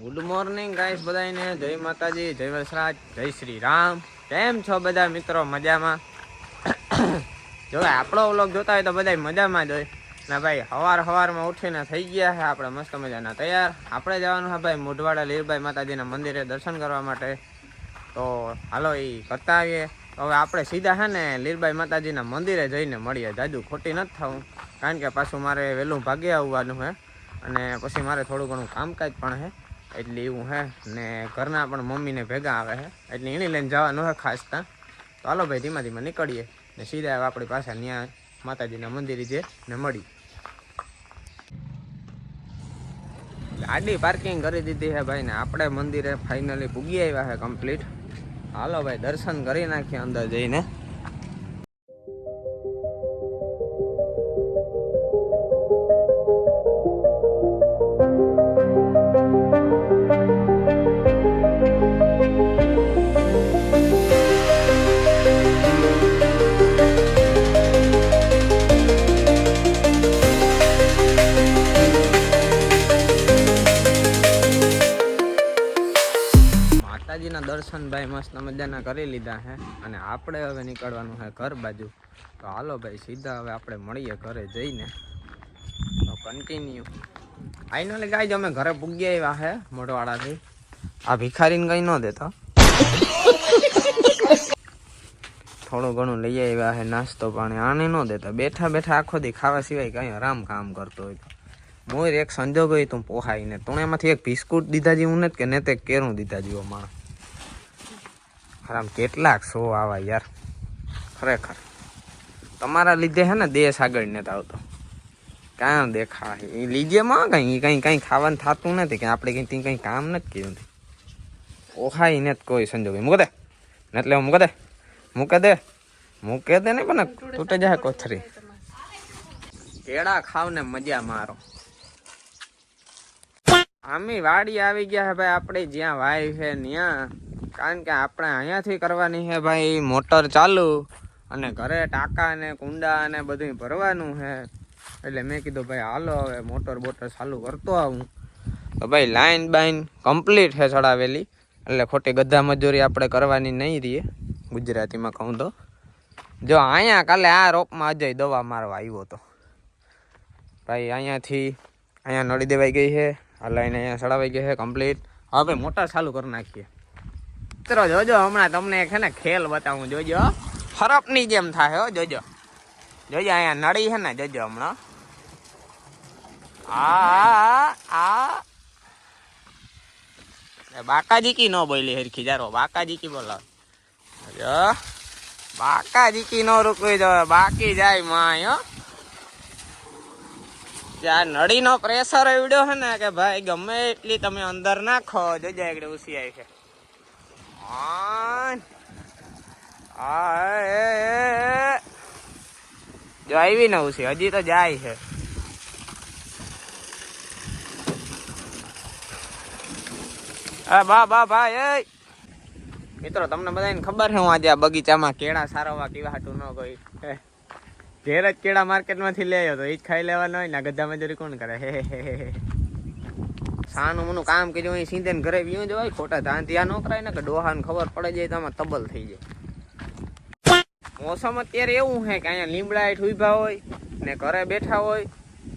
Good morning guys બધાને જય માતાજી, જય વસરાજ જય શ્રી રામ કેમ છો બધા મિત્રો? મજામાં? જો આપણો વ્લોગ જોતા હોય તો બધા મજામાં જ હોય. ના ભાઈ સવાર સવારમાં ઉઠીને થઈ ગયા છે આપણે મસ્ત મજાના તૈયાર. આપણે જવાનું છે ભાઈ મોઢવાડા લીરબાઈ માતાજીના મંદિરે દર્શન કરવા માટે. તો હાલો એ કરતા આવીએ. હવે આપણે સીધા છે ને લીરબાઈ માતાજીના મંદિરે જઈને મળીએ. જાજુ ખોટી નથી થવું. કારણ કે પાછું મારે વહેલું ભાગે આવવાનું છે. અને પછી મારે થોડું ઘણું કામકાજ પણ છે. એટલે એવું હે. ને ઘરના પણ મમ્મીને ભેગા આવે હે. એટલે એની લઈને જવાનું હે ખાસ ત્યાં. તો હાલો ભાઈ, ધીમા ધીમા નીકળીએ. ને સીધા આપણી પાસે ત્યાં માતાજીના મંદિરે જે ને મળી ગાડી પાર્કિંગ કરી દીધી હે ભાઈ ને. આપણે મંદિરે ફાઇનલી પૂગી આવ્યા છે કમ્પ્લીટ હાલો ભાઈ, દર્શન કરી નાખીએ અંદર જઈને. માતાજીના દર્શન ભાઈ મસ્ત મજાના કરી લીધા છે અને આપણે હવે નીકળવાનું છે ઘર બાજુ. તો હાલો ભાઈ, સીધા હવે આપણે મળીએ ઘરે જઈને. તો કન્ટિન્યુ ફાઇનલ ગાઈ અમે ઘરે પૂગી આવ્યા છે મોટવાડાથી આ ભિખારીને કંઈ ન દેતા. થોડું ઘણું લઈ આવ્યા છે નાસ્તો પાણી. આને ન દેતા. બેઠા બેઠા આખો દી ખાવા સિવાય કંઈ આરામ કામ કરતો હોય તો. મોર એક સંજોગ હોય તું પોહાઈને. એમાંથી એક બિસ્કુટ દીધા જેવું ને કે ને તે કેરું દીધા જેવો માણસ. આરામ કેટલાક શો આવા યાર. ખરેખર. તમારા લીધે હે ને દેશ આગળ નથી આવતો. કાં દેખા એ લીધેમાં કંઈ કંઈ કંઈ ખાવાનું થતું નથી કે આપણે કંઈ ત્યાં કંઈ કામ નથી કર્યું પોહાય ને જ કોઈ સંજોગ મૂકે દે. એટલે મૂકે દે. મૂકે દે. મૂકે દે ને પણ તૂટે જાય કોથરી. કેળા ખાવ ને મજા મારો. આમી વાડી આવી ગયા ભાઈ. આપણે જ્યાં વાય છે ત્યાં. કારણ કે આપણે અહીંયાથી કરવાની છે ભાઈ, મોટર ચાલુ અને ઘરે ટાંકા ને કુંડા ને બધું ભરવાનું છે. એટલે મેં કીધું, ભાઈ, હાલો હવે મોટર બોટર ચાલુ કરતો આવું. તો ભાઈ, લાઈન બાઈન કમ્પ્લીટ છે ચડાવેલી. એટલે ખોટી ગધા મજૂરી આપણે કરવાની નહીં રહીએ, ગુજરાતીમાં કહું તો. જો અહીંયા કાલે આ રોપમાં અજય દવા મારવા આવ્યો હતો ભાઈ, અહીંયાથી, અહીંયા નળી દેવાઈ ગઈ છે. આ લાઈન અહીંયા ચડાવાઈ ગઈ છે કમ્પ્લીટ. હવે મોટર ચાલુ કરી નાખીએ. મિત્રો, જોજો, હમણાં તમને છે ને ખેલ બતાવું, જોજો. ફરકની જેમ થાય, હો, જોજો. જોજો, અહીંયા નળી છે ને, જોજો હમણાં. આ આ બાકાજી કી નો બોલી હરખી, જારો, બાકાજી કી બોલો. જો બાકાજી કી નો રૂકવી જો બાકી જાય માય, હો. ત્યાં નળીનો પ્રેશર એવડ્યો છે ને કે ભાઈ ગમે એટલી તમે અંદર નાખો, જોજો, એકડે ઉસી આવી છે. આન. આ એ, એ, એ. જો આવી નવું છે હજી તો જાય છે આ બા બા ભાઈ મિત્રો તમને બધાને ખબર છે હું આજે આ બગીચામાં કેળા સારવા કેવા હાટું ન કોઈ. ઘેર જ કેળા માર્કેટમાંથી લઈ આવ્યો તો એ જ ખાઈ લેવાનો હોય ને ગધા મજૂરી કોણ કરે હે હે હે. સાનું મનું કામ કર્યું, અહીં સીધે ઘરે વ્યું જવાય ખોટા ધ્યાન નોકરાય ન કે ડોહાને ખબર પડે જાય તો તબલ થઈ જાય. મોસમ અત્યારે એવું છે કે અહીંયા લીમડા હેઠ ઊભા હોય ને ઘરે બેઠા હોય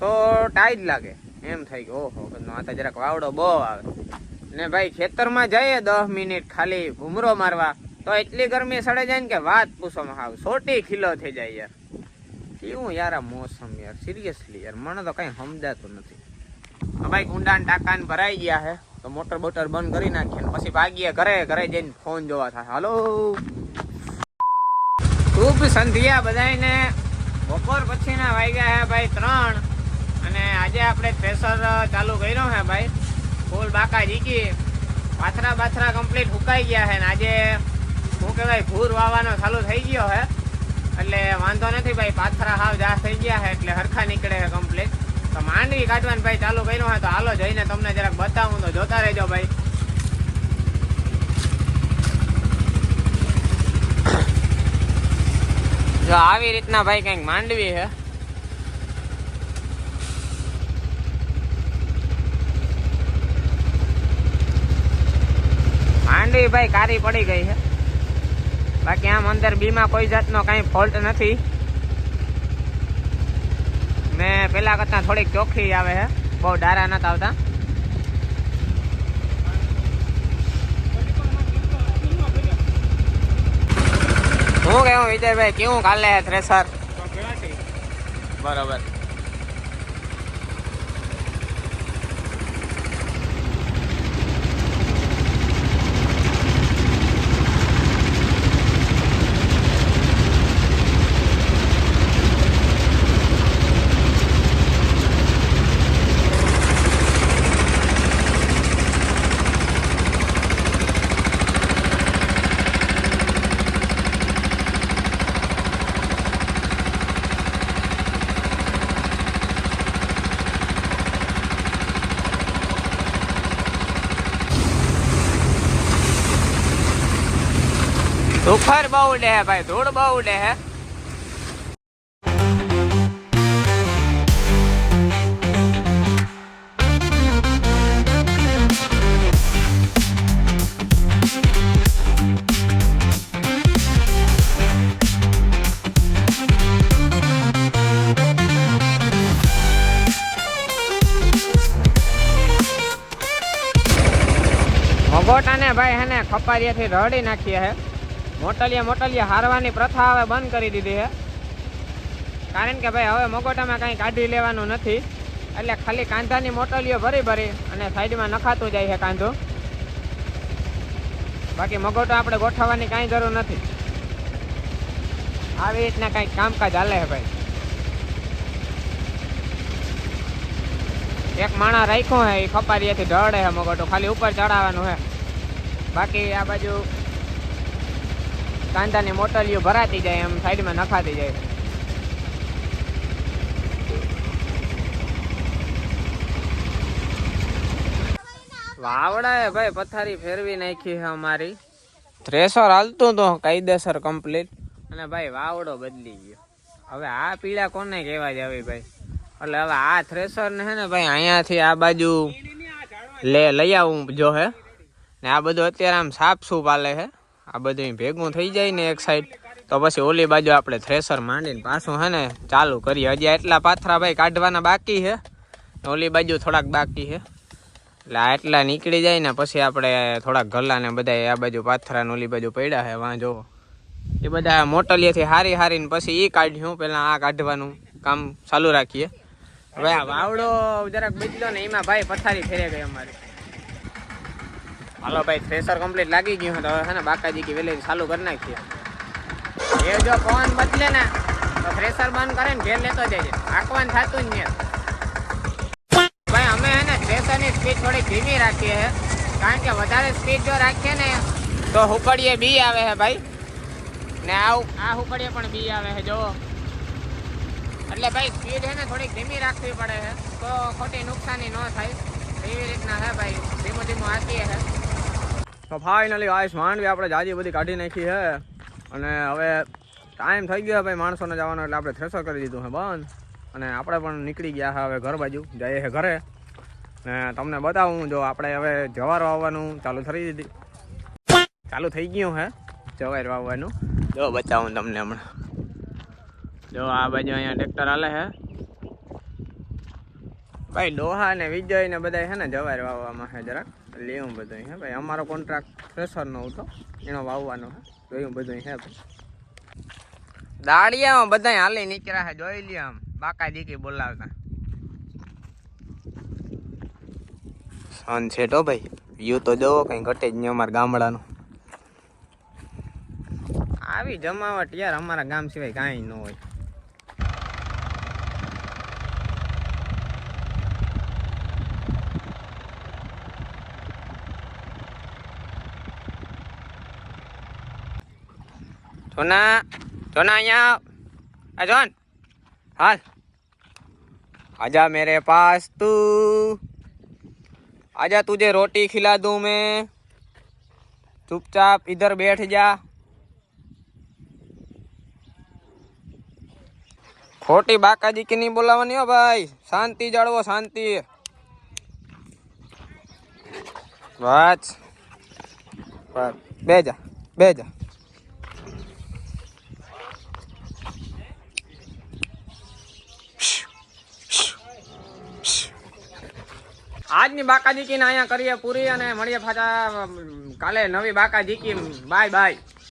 તો ટાઈટ લાગે. એમ થાય કે ઓહો માતા જરાક વાવડો બહુ આવે. ને ભાઈ, ખેતરમાં જઈએ દસ મિનિટ ખાલી ઘૂમરો મારવા, તો એટલી ગરમી સડે જાય ને કે વાત પૂછવામાં આવે. સોટી ખીલો થઈ જાય યાર. કેવું યાર આ મોસમ યાર સિરિયસલી યાર, મને તો કઈ સમજાતું નથી. ભાઈ કુંડાન ટાંકા ભરાઈ ગયા છે. તો મોટર બોટર બંધ કરી નાખીએ ને પછી ભાગીએ ઘરે ઘરે જઈને ફોન જોવા થાય. હાલો. ખૂબ સંધ્યા બધાને બપોર પછીના વાગ્યા છે ભાઈ ત્રણ. અને આજે આપણે થ્રેસર ચાલુ કર્યો છે ભાઈ. ફૂલ બાકા જીકી પાથરા બાથરા કમ્પ્લીટ ફૂકાઈ ગયા છે ને આજે શું કહેવાય, ભૂર વાવવાનો ચાલુ થઈ ગયો છે. એટલે વાંધો નથી ભાઈ, પાથરા હાવ જા થઈ ગયા છે, એટલે હરખા નીકળે છે કમ્પ્લીટ તો માંડવી કાઢવાનું ભાઈ ચાલુ કર્યું હોય તો હાલો જઈને તમને જરાક બતાવું તો જોતા રહેજો ભાઈ. જો આવી રીતના ભાઈ કંઈક માંડવી છે. માંડવી ભાઈ કારી પડી ગઈ છે. બાકી આમ અંદર બીમાં કોઈ જાતનો કાંઈ ફોલ્ટ નથી. પેલા કરતાં થોડીક ચોખ્ખી આવે છે બહુ ડારા નથી આવતા. હું કેવું વિજયભાઈ, કેવું કાલે થ્રેસર બરોબર. સુખર બહુ હે ભાઈ, ધૂળ બહુ લે હે. મગોટાને ભાઈ હેને ખપારીયાથી રડી નાખીએ હે. મોટલિયા મોટલિયા હારવાની પ્રથા હવે બંધ કરી દીધી છે. કારણ કે ભાઈ, હવે મગોટામાં કાંઈ કાઢી લેવાનું નથી. એટલે ખાલી કાંધાની મોટલીઓ ભરી ભરી અને સાઈડમાં નખાતું જાય છે કાંધો. બાકી મગોટો આપણે ગોઠવવાની કાંઈ જરૂર નથી. આવી રીતના કાંઈક કામકાજ હાલે છે ભાઈ. એક માણા રાખ્યો હે એ ખપારીએથી ઢળે છે મગોટો, ખાલી ઉપર ચડાવવાનું છે. બાકી આ બાજુ કાંદાની મોટલીઓ ભરાતી જાય એમ સાઈડમાં નખાતી જાય. વાવડાએ ભાઈ પથારી ફેરવી નાખી છે અમારી. થ્રેસર હાલતું તો કાયદેસર કમ્પ્લીટ અને ભાઈ વાવડો બદલી ગયો. હવે આ પીળા કોને કહેવા જાવી ભાઈ? એટલે હવે આ થ્રેસર ને હે ને ભાઈ અહીંયાથી આ બાજુ લે લઈ આવું જો હે. ને આ બધું અત્યારે આમ સાફ સૂપ હાલે છે આ બધું ભેગું થઈ જાય ને એક સાઈડ તો પછી ઓલી બાજુ આપણે થ્રેસર માંડીને પાછું હે ને ચાલુ કરીએ. હજી એટલા પાથરા ભાઈ કાઢવાના બાકી છે. ઓલી બાજુ થોડાક બાકી છે. એટલે આટલા નીકળી જાય ને પછી આપણે થોડાક ગલ્લા ને બધા આ બાજુ પાથરા ને ઓલી બાજુ પડ્યા છે. વાં જોવો. એ બધા મોટલીએથી હારી હારીને પછી એ કાઢ્યું. પેલા આ કાઢવાનું કામ ચાલુ રાખીએ. હવે આ વાવડો જરાક બદલો ને એમાં ભાઈ પથારી ફેરે ગઈ અમારી. હાલો ભાઈ થ્રેસર કમ્પ્લીટ લાગી ગયું તો હવે છે ને બાકાજી કે વેલી ચાલુ કરી નાખીએ. એ જો પવન બદલે ને, તો થ્રેસર બંધ કરે ને, ઘેર લેતો જાય આંકવાન થતું જ નહીં. ભાઈ, અમે હે ને થ્રેસરની સ્પીડ થોડી ધીમી રાખીએ છે. કારણ કે વધારે સ્પીડ જો રાખીએ ને, તો હુકડીએ બી આવે છે ભાઈ. ને આવું, આ હુકડીએ પણ બી આવે છે જોવો એટલે ભાઈ સ્પીડ છે ને થોડીક ધીમી રાખવી પડે છે. તો ખોટી નુકસાની ન થાય. એવી રીતના છે ભાઈ, ધીમું ધીમું હાકીએ છે. તો ફાઇનલી આઈસ માંડવી આપણે જાજી બધી કાઢી નાખી છે અને હવે ટાઈમ થઈ ગયો ભાઈ માણસોને જવાનો, એટલે આપણે થ્રેસર કરી દીધું છે બંધ. અને આપણે પણ નીકળી ગયા છે હવે ઘર બાજુ. જઈએ છે ઘરે. ને તમને બતાવું જો આપણે હવે જવાર વાવવાનું ચાલુ થઈ દીધી. ચાલુ થઈ ગયું હે જવાર વાવવાનું. જો બતાવું તમને હમણાં. જો આ બાજુ અહીંયા ટ્રેક્ટર હાલે છે ભાઈ ડોહા ને વિજય ને બધા છે ને જવાર વાવવામાં છે જરાક. લેવું બધું હે ભાઈ. અમારો કોન્ટ્રાક્ટ ફ્રેશરનો હતો. એનો વાવવાનો છે જોયું બધું હે ભાઈ. દાળિયામાં બધા હાલી નીકળ્યા છે જોઈ લ્યો આમ. બાકા દીકી બોલાવતા. સનસેટ હો ભાઈ. વ્યૂ તો જોવો કઈ ઘટે જ નહીં અમારા ગામડાનું. આવી જમાવટ યાર અમારા ગામ સિવાય કાંઈ ન હોય. સોના સોના અહીંયા આવ. આ જોન હાલ आजा मेरे पास तू आजा तुझे रोटी खिला दूं मैं चुपचाप इधर बैठ जा ખોટી બાકાજી કે નહીં બોલાવવાની હો ભાઈ શાંતિ જાળવો શાંતિ બસ બસ બે આજની બાકા જીકીને અહીંયા કરીએ પૂરી અને મળીએ પાછા કાલે નવી બાકા જીકી બાય બાય.